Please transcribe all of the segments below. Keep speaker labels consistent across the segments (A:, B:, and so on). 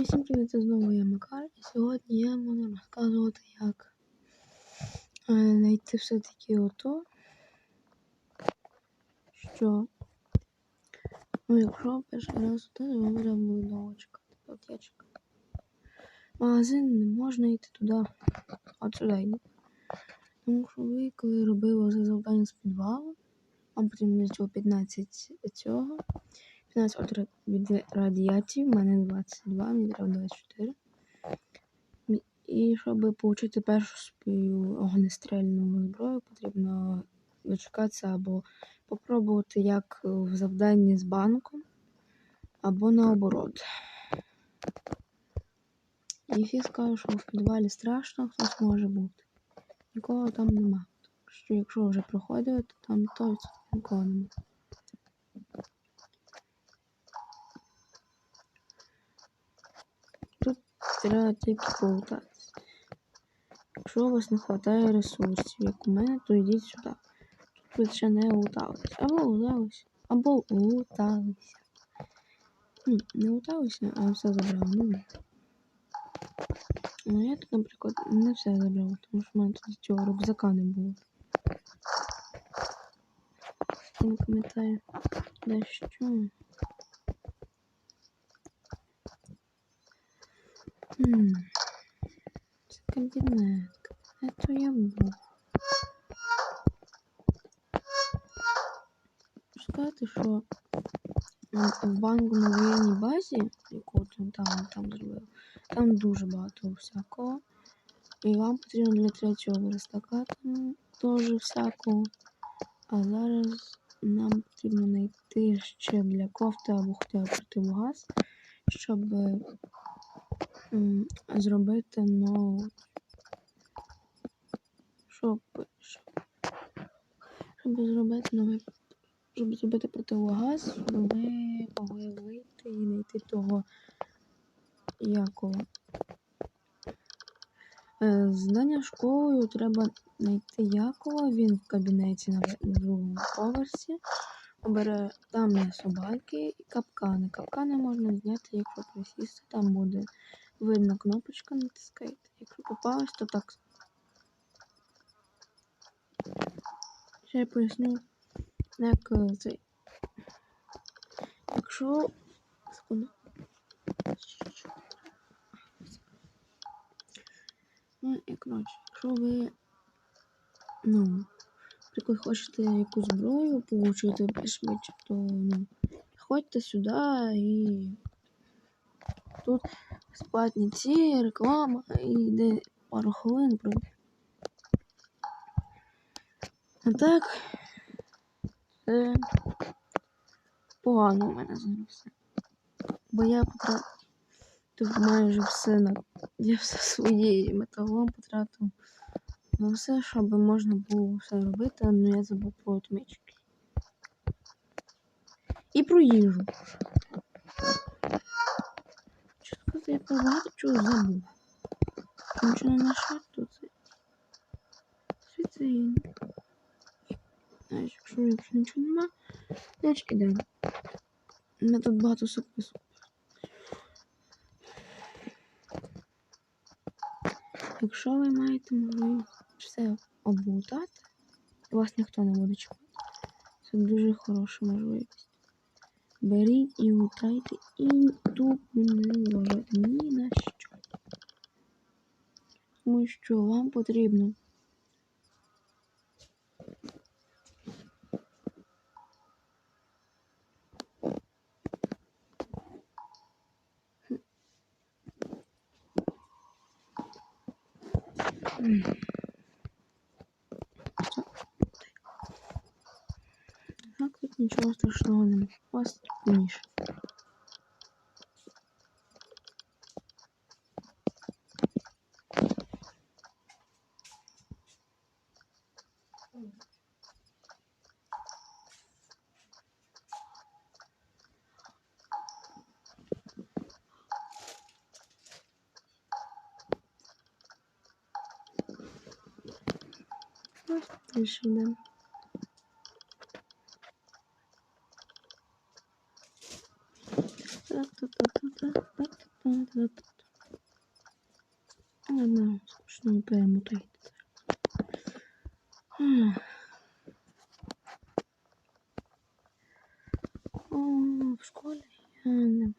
A: І всім привіт, це знову я Макар, і сьогодні я буду розказувати, як е, знайти все-таки ото, що ну, якщо перший раз туди, то треба буде довго чекати. От я чекаю. Магазин не можна йти туди, от сюди йди. Тому що ви, коли робили завдання з підвалу, вам потрібно для цього 15 цього. 15 от від радіації, в мене 22, мені треба 24. І щоб отримати першу свою огнестрільну зброю, потрібно дочекатися або спробувати як в завданні з банком, або наоборот. І всі скажуть, що в підвалі страшно, хтось може бути. Нікого там нема. Що якщо вже проходили, то там точно нікого немає. Тільки полутатися. Якщо у вас не вистачає ресурсів, як у мене, то йдіть сюди. Тут ви ще не лутались. Або лутались, або луталися. Не луталися, а все забрали. Ну, ну я тут, наприклад, не все забрав, тому що в мене тут цього рюкзака не було. Не пам'ятаю, де що. Хм. Це кабінет. Кабінет то я був. Сказати, що в банку на воєнній базі, яку там там зробив, там дуже багато всякого. І вам потрібно для третього верстака там теж всякого. А зараз нам потрібно знайти ще для кофти або хоча б противогаз, щоб зробити ноут. Щоб, щоб, зробити новий, щоб зробити противогаз, ми могли вийти і знайти того якого. Е, Здання школою треба знайти Якова, він в кабінеті на другому поверсі. Обере там є собаки і капкани. Капкани можна зняти, якщо присісти, там буде видно кнопочка натискаєте. Якщо попалось, то так. Ще я поясню, як е, цей. Якщо... Секунду. Ну, і коротше, якщо ви, ну, наприклад, хочете якусь зброю получити швидше, то ну, ходьте сюди і тут безплатні ці, реклама і йде пару хвилин пройде. А так це погано у мене зараз все. Бо я потратив майже все на я все своєї металом потратив на все, щоб можна було все робити, але я забув про отмички. І про їжу. Я про багато чого забув. Нічого не знайшов, то це. Звідси. Знаєш, якщо, якщо нічого нема, значить ідемо. У мене тут багато супису. Якщо ви маєте можливість все облутати, вас ніхто не буде чекати. Це дуже хороша можливість. Беріть і лутайте і тупо не ні на що. Тому що вам потрібно. Так, тут нічого страшного немає. У вас ніж. Дальше йдемо. Ладно, скучно не перемотайте. Хм. О, в школі я не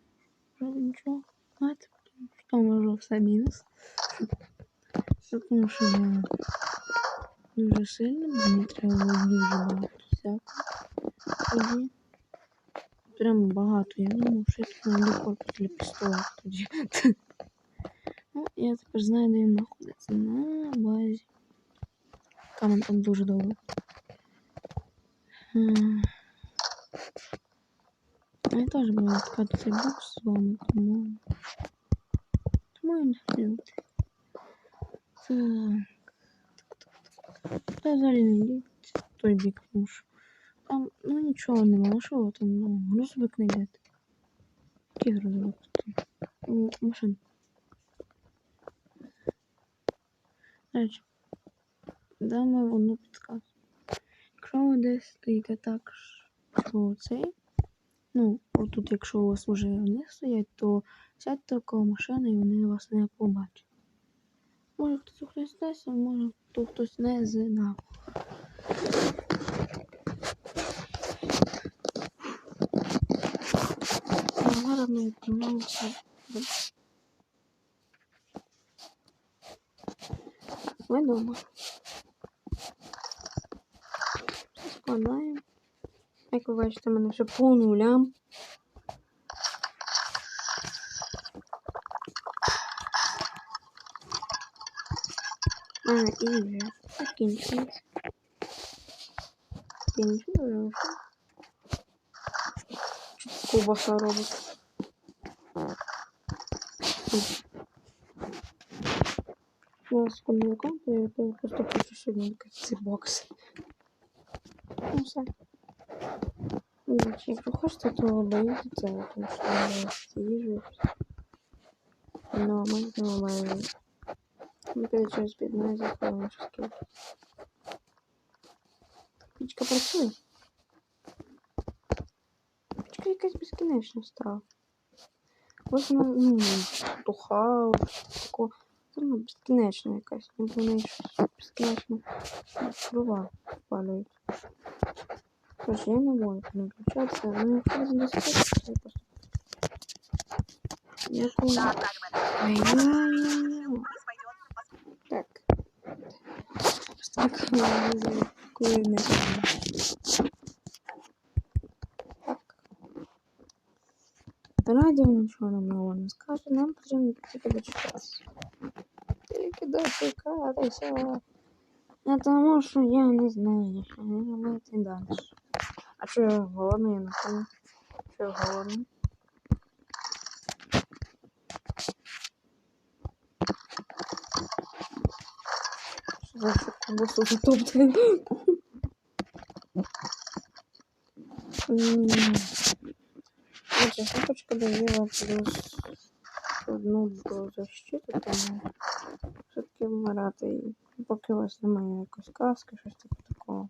A: роблю нічого. Знаєте, що можу все мінус. Тому що я дуже сильно, мені треба було дуже багато всякого. Прямо багато. Я думав, що я тут знайду корпус для пістолета тоді. Ну, я тепер знаю, де він знаходиться. На базі. Камен там дуже довго. Я теж буду відкати цей бокс з вами, тому. Тому я не люблю. Так. Та взагалі не йдіть той бік, тому що там, ну нічого нема, що ви там, ну, грузовик не йдете. Який грузовик тут? М, Машина. Речі, дам вам одну підказку. Якщо ви десь стоїте так, що цей, ну, отут, якщо у вас вже вони стоять, то сядьте около машини і вони вас не побачать. Може хтось хтось дасть, а може хто хтось не знав. Зараз ми відправляємося. Ми дома. Складаємо. Як ви бачите, в мене все по нулям. А, і вже закінчується. Закінчується. Кубаса робить. Ну, секунду не конту, я просто хочу сьогодні ці бокси. Ну все. Ну, Якщо хочете, то боїться, тому що я їжу. Но ми знову Ну, опять через 15 хвилин скільки. Пічка працює. Пічка якась безкінечна стала. Ось вона, ну, туха, тако. Ну, безкінечна якась. Не було неї щось безкінечно дрова палюють. Тож я не можу переключатися. Ну, якщо ви задасте, то я просто... Я помню. Так. Так, коли не Так. Радіо нічого нам нового не скаже, нам потрібно тільки дочекатися. Тільки дочекатися. А тому що я не знаю, що мені робити далі. А що я голодний, я не знаю. Що я голодний. За що кубасу затоптали. Отже, шапочка дає вам плюс одну до защиту, тому все-таки вмирати і поки у вас немає якоїсь каски, щось такого.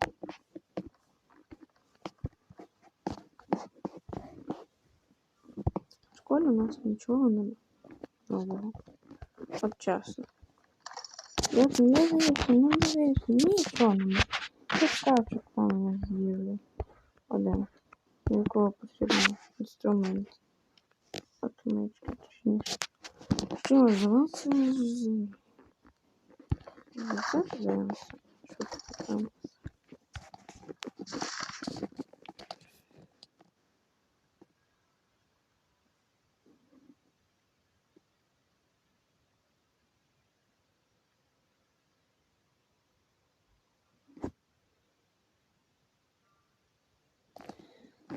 A: В школі у нас нічого не нового. От чесно. Я не дивлюся, нічого немає. Шкафчик нас з'їли. Один. Якого потрібен інструмент. Отмичка, точніше. Що називається? Що тут там?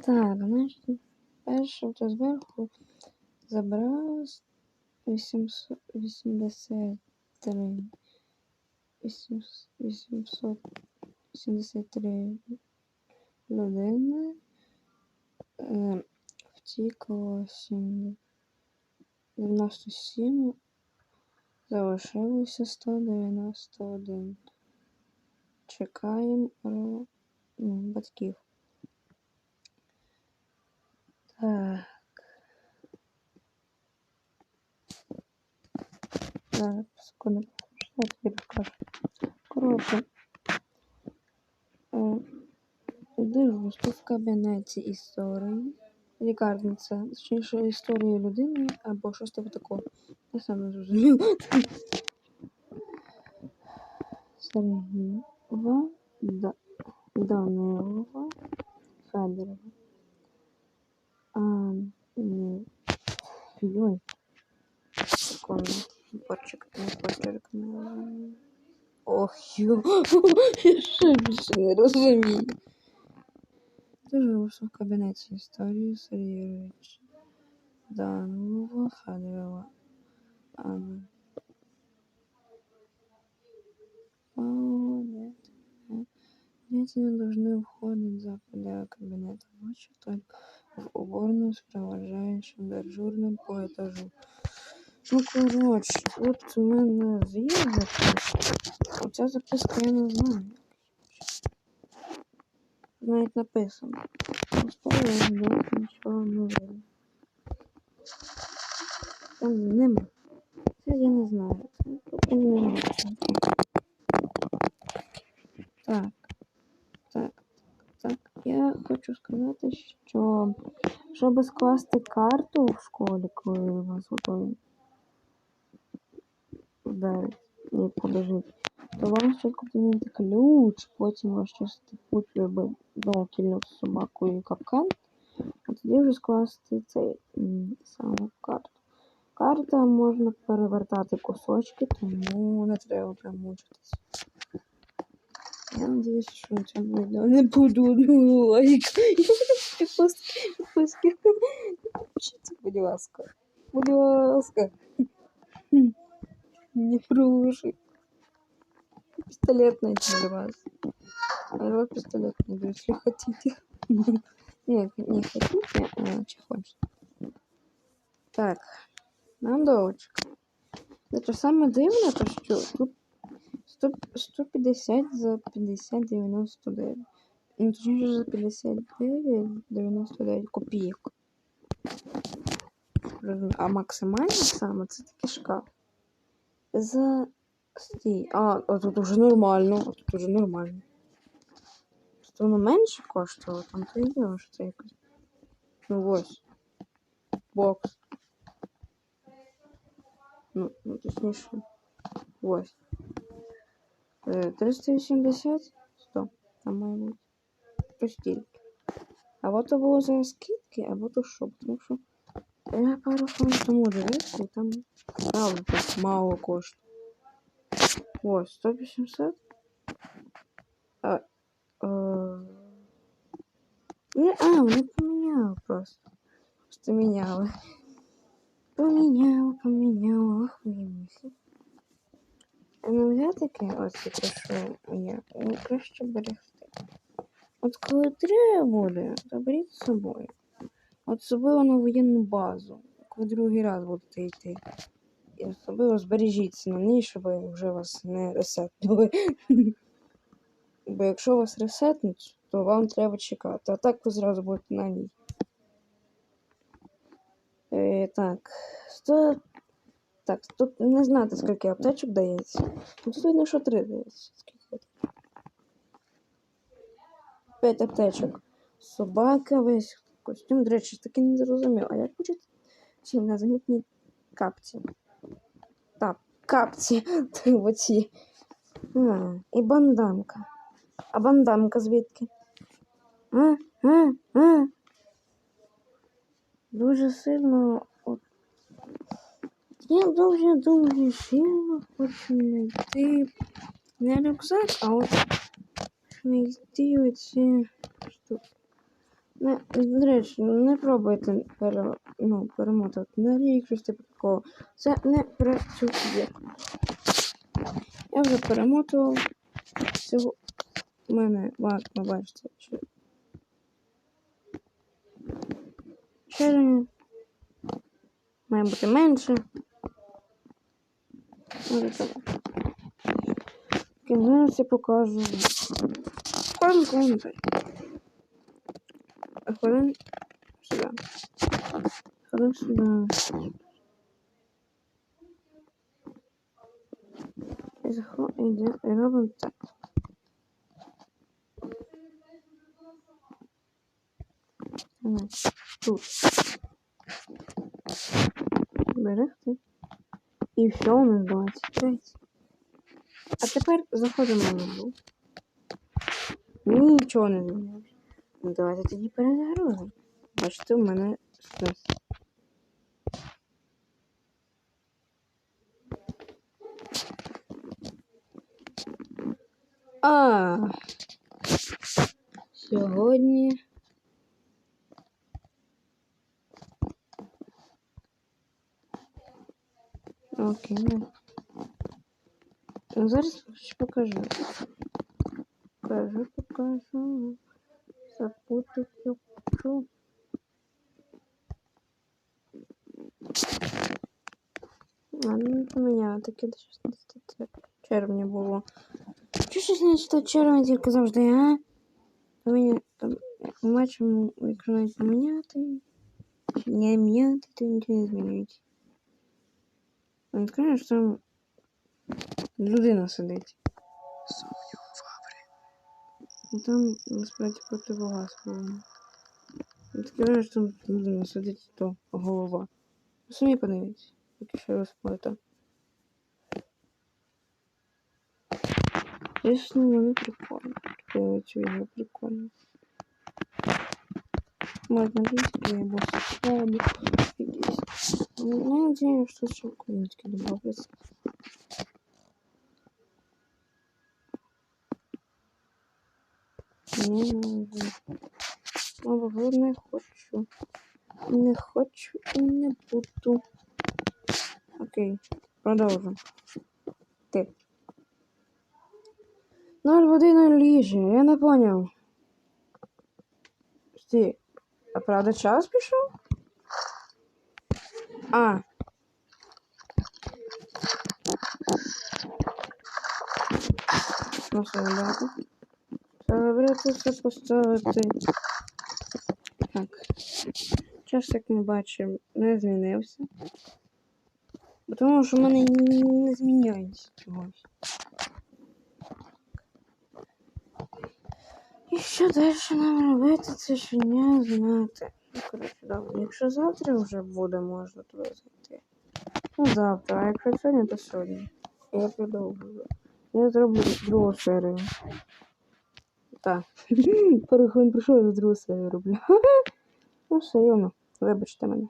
A: Так, значить, перше то зверху забрав 883 883 людини. Е, втікло 7 97, залишилося 191. Чекаємо ну, батьків. Так. Зараз, секунду. Я тобі розкажу? Коротше. Е, Дивлюсь, тут в кабінеті історії. Лікарниця, точніше історія людини або щось типу такого. Я сам не зрозумів. Сергієва, Данилова, Федорова. А, ні. Йой. Секунду. Почек, не почерк. не- Ох, ю. Я ще більше не розумію. Дуже в кабінеті історії Сергійович. Данилова, Федорова. Анна. О, нет. нет. Дети не должны входить за пределы кабинета ночью, только в уборную с провожающим дежурным по этажу. Ну, коротше, от у мене є записка. Оця записка я не знаю. Навіть написано. Поставили нічого не видно. Там нема. Це я не знаю. Тут нема. Так. Так. Так. Я хочу сказати, що щоб скласти карту в школі, коли вас готові вдарить і побежить, то вам спочатку потрібен ключ, потім чистий путь знову кільнув з собакою капкан, а тоді вже скласти цей саму карту. Карта можна перевертати кусочки, тому не треба прям мучитись. Я надіюсь, що це відео не буду лайк. Підписки, підписки. Будь ласка. Будь ласка. Не прошу. Пистолет найти для вас. А вот пистолет найду, если хотите. Нет, не хотите, а че хочете. Так, нам дочка. Это самое дивне, то що тут 100, 150 за 50 99. Ну, точніше за 59 99 копійок. Розумію. А максимально саме це такий шкаф. За стій. А, а тут уже нормально. А тут уже нормально. Що воно менше коштувало, там і діло, що це якось. Ну ось. Бокс. Ну, ну точніше. Ось. Е, 380? 100. Там має бути. То стільки. Або то було за скидки, або то що. Тому що я пару хвилин тому дивився, і там правда так мало коштує. Ось, 180. А, е, не, а, вони поміняли просто. Просто міняли. Поміняли, поміняли, охуємося. Енергетики, ось таке, що є, ну, краще берегти. От коли треба буде, то беріть з собою. Особливо на воєнну базу, коли другий раз будете йти. І особливо збережіться на ній, щоб вже вас не ресетнули. Бо якщо вас ресетнуть, то вам треба чекати. А так ви зразу будете на ній. Е, так, 100... Так, тут не знати, скільки аптечок дається. Тут видно, що три дається. Скільки? П'ять аптечок. Собака, весь костюм, до речі, таки не зрозумів. А як будуть ці незамітні капці? Так, капці, ти оці. А, і банданка. А банданка звідки? А, а, а. Дуже сильно. От... Я дуже дуже сильно хочу знайти не рюкзак, а от знайти оці штуки. Не, до речі, не пробуйте пере, ну, перемотати рік, щось типу такого. Це не працює. Я вже перемотував. Всього у мене варто бачите, що червня. Має бути менше. Може так. Зараз я покажу. Ходимо комнати. Ходимо сюди. Ходимо сюди. заходимо і робимо так. Ага, Тут. Берегти. І все, у нас 23. А тепер заходимо на гру. Нічого не змінилося. Ну давайте тоді перезагрузимо. Бачите, у мене стрес. А. Сьогодні. Окей. ну. Ну, зараз ще покажу. Покажу, покажу. Запутать я хочу. А, ну поміняла таке до 16 червня було. Чи 16 червня тільки завжди, а? Поміня... Там, як ми бачимо, якщо навіть поміняти, чи не міняти, то нічого не змінюється. Він каже, що там людина сидить. Ну там насправді противогаз повинен. Він каже, що там людина сидить, то голова. Ну, Самі подивіться, поки що розплата. Звісно, вони прикольні. Цю ігру прикольно. Можна вийти або сходу. якісь. Ну, надеюсь, что еще какой-нибудь добавится. Не нужно. Або не хочу. Не хочу і не буду. Окей, продовжу. Ти. Ноль води, ноль їжі. Я не поняв. Стій. А правда час пішов? А. Ну, солдати. Забрати це поставити. Так. Час, як ми бачимо, не змінився. Тому що в мене не зміняється чогось. І що далі нам робити, це ще не знати. Ну, коротше, добре. Якщо завтра вже буде, можна туди зайти. Ну, завтра, а якщо сьогодні, то сьогодні. Я продовжую. Я зроблю другу серію. Так. Пару хвилин пройшов, я другу серію роблю. Ну, все, йоно. Вибачте мене.